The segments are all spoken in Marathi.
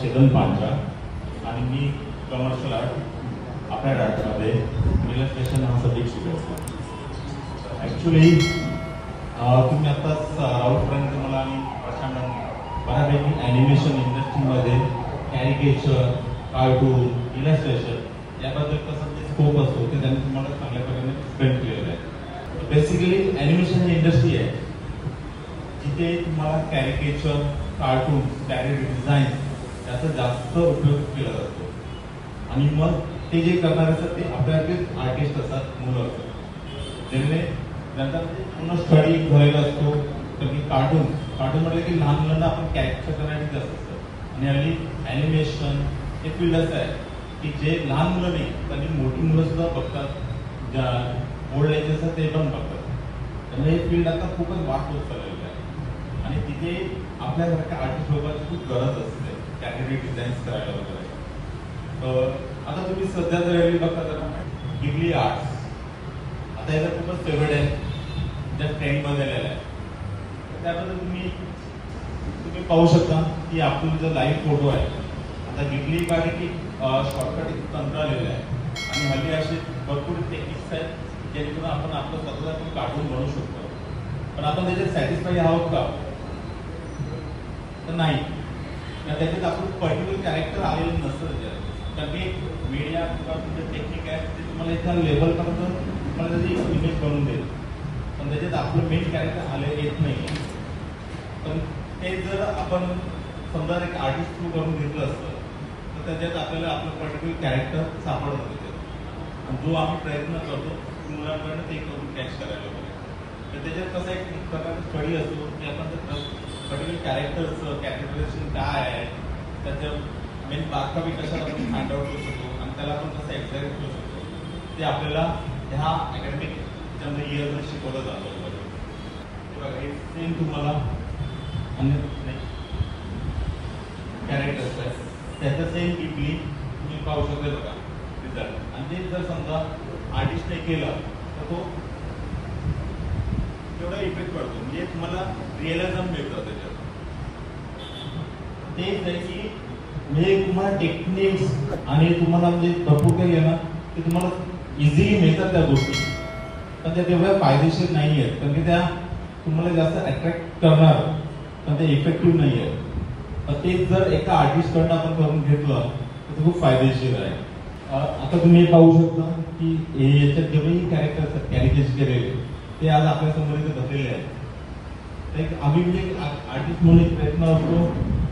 चेतन पांढरा आणि मी कमर्शियल आर्ट आपल्या आर्टमध्ये रेल्वे स्टेशन हा सब्जेक्ट शिकत असतो. ॲक्च्युली तुम्ही आत्ताच सरावपर्यंत मला आम्ही प्रशांत बऱ्यापैकी ॲनिमेशन इंडस्ट्रीमध्ये कॅरिकेचर कार्टून इलस्ट्रेशन याबद्दल कसं ते स्कोप असतो. ते त्यांनी तुम्हाला चांगल्या प्रकारे एक्सप्लेन केलेलं आहे. बेसिकली ॲनिमेशन ही इंडस्ट्री आहे. जिथे तुम्हाला कॅरिकेचर कार्टून डायरेक्ट डिझाईन त्याचा जास्त उपयोग केला जातो. आणि मग ते जे करणार असतात ते आपल्याकडे आर्टिस्ट असतात मुलं असतात. ज्याने त्यांचा पूर्ण स्टडी झालेला असतो तर कार्टून कार्टून म्हटलं की लहान मुलांना आपण कॅप्चर करण्यासाठी जास्त असतं. आणि हल्ली ॲनिमेशन हे फील्ड असं आहे की जे लहान मुलं नाही त्यांनी मोठी मुलं सुद्धा बघतात. ज्या ओल्ड एज असतात ते पण बघतात. त्यामुळे हे फील्ड आता खूपच वाट होत चाललेलं आहे. आणि तिथे आपल्यासारख्या आर्टिस्ट लोकांची खूप गरज असते. कॅन्डिडेट डिझाईन्स करायला वगैरे. आता तुम्ही सध्या जर बघता तर गिबली आर्ट्स आता याचा खूपच फेवरेट आहे. ज्या ट्रेंडमध्ये आलेला आहे. त्याबद्दल तुम्ही तुम्ही पाहू शकता की आपण जो लाईव्ह फोटो आहे आता गिबली काढे की शॉर्टकट एक तंत्र आलेलं आहे. आणि हल्ली असे भरपूर टेक्निक्स आहेत जेणेकरून आपण आपलं स्वतःला पण काढून बनवू शकतो. पण आपण त्याच्यात सॅटिस्फाय आहोत का? तर नाही. त्याच्यात आपण पर्टिक्युलर कॅरेक्टर आलेलं नसतं त्याच्यात. कारण की मीडिया किंवा तुमचं टेक्निक आहे ते तुम्हाला एका लेवलपर्यंत तुम्हाला त्याची इमेज बनवून देईल. पण त्याच्यात आपलं मेन कॅरेक्टर आले येत नाही पण ते जर आपण समजा एक आर्टिस्ट थ्रू करून घेतलं असतं तर त्याच्यात आपल्याला आपलं पर्टिक्युलर कॅरेक्टर सापडत त्याच्यात. आणि जो आम्ही प्रयत्न करतो मुलांकडनं ते करून कॅच करायला वगैरे. तर त्याच्यात कसं एक प्रकारचा स्टडी असतो की आपण पर्टिक्युलर कॅरेक्टरचं कॅरेक्टरायझेशन काय आहे? त्याचं मेन बारकावी कशाला आपण फाइंड आउट करू शकतो? आणि त्याला आपण कसं एक्झॅक्ट करू शकतो? ते आपल्याला ह्या अकॅडमिक त्यामध्ये इयरवर शिकवलं जातं. बघा हे सेम तुम्हाला अन्य कॅरेक्टर्स आहे. त्याचं सेम इडली तुम्ही पाहू शकता बघा रिझल्ट आणि ते जर समजा आर्टिस्टने केलं तर तो तेवढा इफेक्ट पडतो. म्हणजे तुम्हाला रिअलिझम मिळतं त्याच्यात. ते त्याची म्हणजे तुम्हाला टेक्निक्स आणि तुम्हाला म्हणजे भरपूर काही आहे ना ते तुम्हाला इझिली मिळतात त्या गोष्टी. पण त्या तेवढ्या फायदेशीर नाही आहेत. कारण की त्या तुम्हाला जास्त अट्रॅक्ट करणार पण ते इफेक्टिव्ह नाही आहेत. पण ते जर एका आर्टिस्टकडनं आपण करून घेतलं तर ते खूप फायदेशीर आहे. आता तुम्ही हे पाहू शकता की हे याच्यात जेवढेही कॅरेक्टर असतात कॅरिकेच केलेले ते आज आपल्यासमोर इथे बसलेले आहेत. आम्ही म्हणजे आर्टिस्ट म्हणून प्रयत्न असतो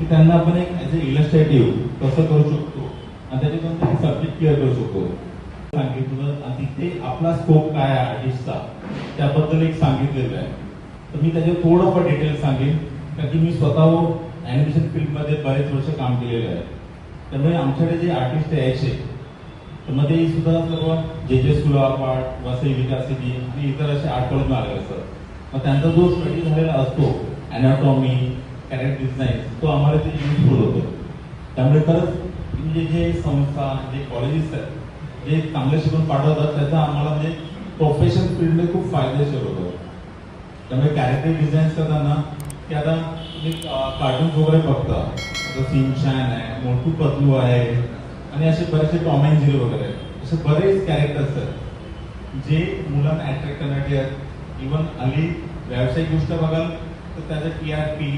की त्यांना आपण एक ॲज अ इलस्ट्रेटिव्ह कसं करू शकतो? आणि त्याच्यातून ते सब्जेक्ट क्लिअर करू शकतो. सांगितलं. आणि तिथे आपला स्कोप काय आहे? आर्टिस्टचा त्याबद्दल एक सांगितलेलं आहे. तर मी त्याच्यावर थोडंफार डिटेल सांगेन. कारण की मी स्वतः ॲनिमेशन फील्डमध्ये बरेच वर्ष काम केलेलं आहे. त्यामुळे आमच्याकडे जे आर्टिस्ट यायचे तर मग ते सुद्धा सर्व जे जे school of art Vasai Vikas city आणि इतर असे आठवण कॉलेज आलेले असतात. मग त्यांचा जो स्टडी झालेला असतो अॅनाटॉमी कॅरेक्टर डिझाईन तो आम्हाला ते युजफुल होतो त्यामुळे खरंच म्हणजे जे संस्था जे कॉलेजेस आहेत जे चांगले शिकून पाठवतात त्याचा आम्हाला म्हणजे प्रोफेशन फील्डमध्ये खूप फायदेशीर होतो त्यामुळे कॅरेक्टर डिझाईन्स करताना की आता म्हणजे, तुम्ही कार्टून्स वगैरे बघता जसं सिमशॅन आहे मोठू पतलू आहे आणि असे बरेचसे टॉम अँड झिरो वगैरे. आहेत असे बरेच कॅरेक्टर्स आहेत जे मुलांना अट्रॅक्ट करण्याचे आहेत. इवन हल्ली व्यावसायिक गोष्ट बघाल तर त्याचं टी आर पी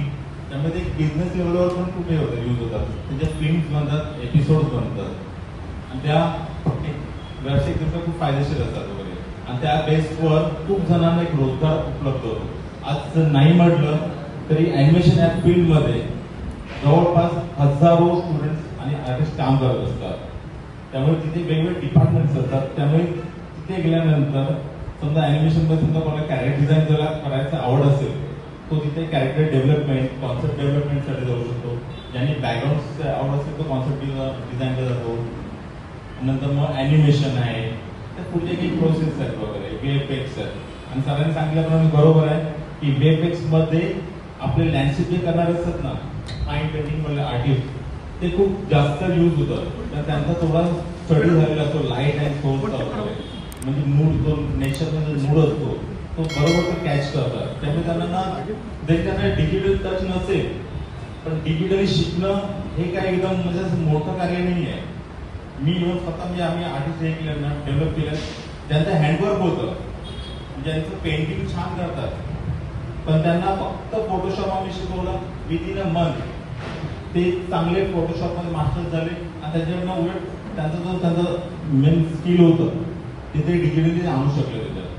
त्यामध्ये बिझनेस लेवलवर पण खूप हे होतं यूज होतात? त्याच्या फिल्म्स बनतात एपिसोड्स बनतात. आणि त्या व्यावसायिक खूप फायदेशीर असतात वगैरे. आणि त्या बेसवर खूप जणांना एक रोजगार उपलब्ध होतो. आज जर नाही म्हटलं तरी ॲनिमेशन या फील्डमध्ये जवळपास हजारो स्टुडंट्स आणि आर्टिस्ट काम करत असतात. त्यामुळे तिथे वेगवेगळे डिपार्टमेंट्स असतात. त्यामुळे तिथे गेल्यानंतर समजा ॲनिमेशनमध्ये समजा कोणाला कॅरेक्टर डिझाईन जर करायचं आवड असेल तो तिथे कॅरेक्टर डेव्हलपमेंट कॉन्सेप्ट डेव्हलपमेंटसाठी जाऊ शकतो. ज्यांनी बॅकग्राऊंड आवड असेल तो कॉन्सेप्ट डिझाईनला जातो. नंतर मग अॅनिमेशन आहे. तर पुढचे काही प्रोसेस आहेत वगैरे व्हीएफएक्स आहेत. आणि सरांनी सांगितल्याप्रमाणे बरोबर आहे की व्हीएफएक्समध्ये आपले लँडस्केप जे करणार असतात ना फाईन पेंटिंग म्हणलं आर्टिस्ट ते खूप जास्त यूज होतं. तर त्यांचा थोडा स्टडी झालेला म्हणजे असतो लाइट अँड सोर्सचा म्हणजे मूड तो नेचर मूड असतो. तो बरोबर ते कॅच करतात त्यामुळे त्यांना ना जरी त्यांना डिजिटल टच नसेल पण डिजिटली शिकणं हे काय एकदम म्हणजे असं मोठं कार्य नाही आहे मी येऊन स्वतः म्हणजे आम्ही आर्टिस्ट हे केलं ना डेव्हलप केलं. त्यांचं हँडवर्क होतं ज्यांचं पेंटिंग छान करतात पण त्यांना फक्त फोटोशॉप आम्ही शिकवलं विदिन अ मंथ ते चांगले फोटोशॉपमध्ये मास्टर झाले. आणि त्याच्याकडनं उलट त्यांचा जो त्यांचं मेन स्किल होतं ते ते डिजिटली आणू शकले त्याच्यात.